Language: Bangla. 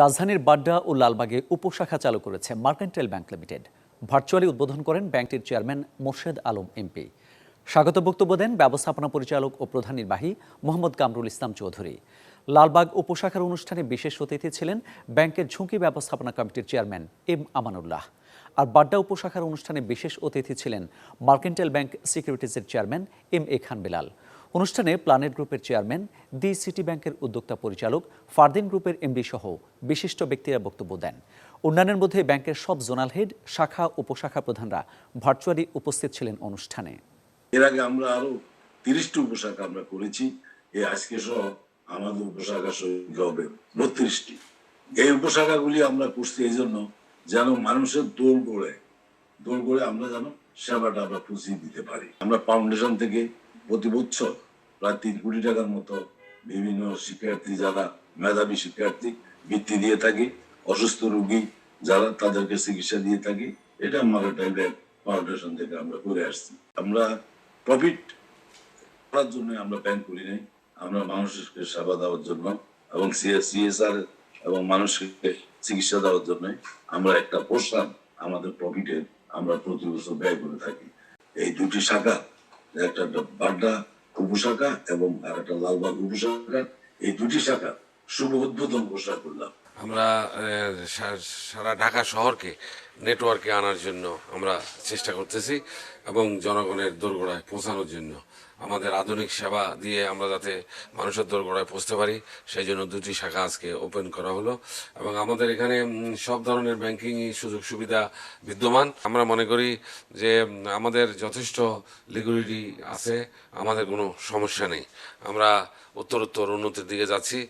রাজধানীর বাড্ডা ও লালবাগে উপশাখা চালু করেছে মার্কেন্টাইল ব্যাংক লিমিটেড। ভার্চুয়ালি উদ্বোধন করেন ব্যাংকটির চেয়ারম্যান মোর্শেদ আলম এমপি। স্বাগত বক্তব্য দেন ব্যবস্থাপনা পরিচালক ও প্রধান নির্বাহী মোহাম্মদ কামরুল ইসলাম চৌধুরী। লালবাগ উপশাখার অনুষ্ঠানে বিশেষ অতিথি ছিলেন ব্যাংকের ঝুঁকি ব্যবস্থাপনা কমিটির চেয়ারম্যান এম আমানুল্লাহ। আর বাড্ডা উপশাখার অনুষ্ঠানে বিশেষ অতিথি ছিলেন mercantile bank সিকিউরিটিজের chairman M A Khan Bilal. অনুষ্ঠানে প্ল্যানেট গ্রুপের চেয়ারম্যান, দি সিটি ব্যাংকের উদ্যোক্তা পরিচালক, ফারদিন গ্রুপের এমডি সহ বিশিষ্ট ব্যক্তিরা বক্তব্য দেন। অন্যান্যের মধ্যে ব্যাংকের সব জোনাল হেড, শাখা, উপশাখা প্রধানরা ভার্চুয়ালি উপস্থিত ছিলেন অনুষ্ঠানে। এর আগে আমরা আরও তিরিশটি উপশাখা আমরা করেছি। এই আজকে সহ আমাদের উপশাখা সংখ্যা হবে বত্রিশটি। এই উপশাখাগুলি আমরা করছি এই জন্য যেন মানুষের দোল গড়ে দোল গড়ে আমরা যেন সেবাটা আমরা পুষিয়ে দিতে পারি। আমরা ফাউন্ডেশন থেকে প্রতি বছর প্রায় তিন কোটি টাকার মতো বিভিন্ন শিক্ষার্থী যারা মেধাবী শিক্ষার্থী বৃত্তি দিয়ে থাকি, অসুস্থ রোগী যারা তাদেরকে চিকিৎসা দিয়ে থাকি, এটা মারাটাইল ফাউন্ডেশন থেকে আমরা করে আসছি। আমরা প্রফিট করার জন্য আমরা ব্যাংক করি নাই। আমরা মানুষকে সেবা দেওয়ার জন্য এবং সিএসআর এবং মানুষকে চিকিৎসা দেওয়ার জন্য আমরা একটা পোর্শন আমাদের প্রফিটের আমরা প্রতি বছর ব্যয় করে থাকি। এই দুটি শাখা একটা বাড্ডা উপশাখা এবং আর একটা লালবাগ উপশাখা এই দুটি শাখা শুভ উদ্বোধন ঘোষণা করলাম। আমরা সারা ঢাকা শহরকে নেটওয়ার্কে আনার জন্য আমরা চেষ্টা করতেছি এবং জনগণের দোরগোড়ায় পৌঁছানোর জন্য। আমাদের আধুনিক সেবা দিয়ে আমরা যাতে মানুষের দোরগোড়ায় পৌঁছতে পারি, সেই জন্য দুটি শাখা আজকে ওপেন করা হলো। এবং আমাদের এখানে সব ধরনের ব্যাংকিং সুযোগ সুবিধা বিদ্যমান। আমরা মনে করি যে আমাদের যথেষ্ট লিকুইডিটি আছে, আমাদের কোনো সমস্যা নেই। আমরা উত্তরোত্তর উন্নতির দিকে যাচ্ছি।